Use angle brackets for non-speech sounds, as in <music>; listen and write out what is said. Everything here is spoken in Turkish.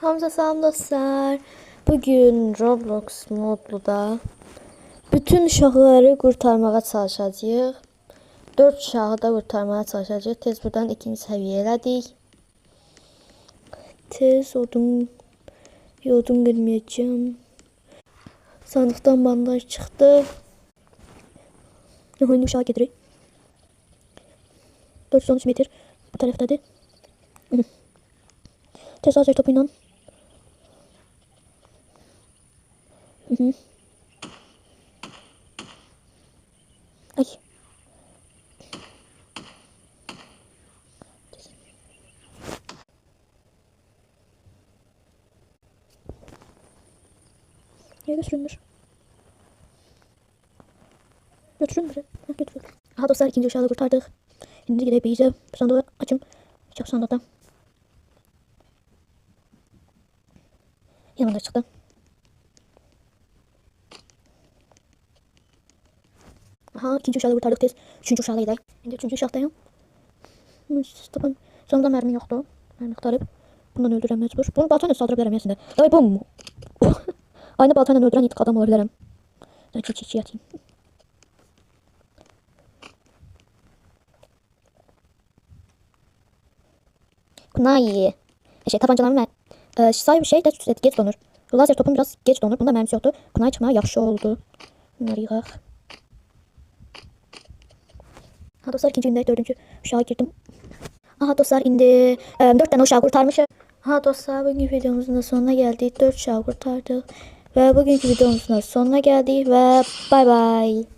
Hamza selam dostlar. Bugün Roblox modluda bütün uşaqları kurtarmağa çalışacağıq. 4 uşağı da kurtarmağa çalışacağıq. Tez buradan ikinci səviyyə elədik. Tez odun yodun qırmayacağım. Sandıqdan bandaj çıxdı. Oyunu uşağı gedirik. 413 metr bu tərəfdədir. Tez lazer topuyla. Hı hı. Ay. Niye götürülmüş? Götürülmüş. Ha, götürülmüş. Aha dostlar ikinci uşağı kurtardık. Şimdi gidelim iyice sandığı açım. Çok sandıkta. Yanında çıktı. Aha ikinci uşağı kurtardık tez. Üçüncü uşağa gidelim. Şimdi üçüncü uşaqdayım. Tapan. Sonunda mermi yoktu. Mermi aktarıp. Bundan öldürəm mecbur. Bunu baltayla saldıra bilərəm əslində. Ay bum. <laughs> Aynı baltayla öldürən itik adam ola bilərəm. Ben çok çiçeği atayım. Bunlar iyi. Şey tabancalarım ben. Ee, say şey de geç donur. Lazer topum biraz geç donur. Bunda mermisi yoktu. Kunay çıkmaya yaxşı oldu. Bunları yığaq. Ha dostlar ikinci gündə dördüncü uşağa girdim. Aha dostlar indi e, dört tane uşağı kurtarmışım. Ha dostlar bugünkü videomuzun da sonuna geldik. Dört uşağı kurtardık. Ve bugünkü videomuzun da sonuna geldik ve bay bay.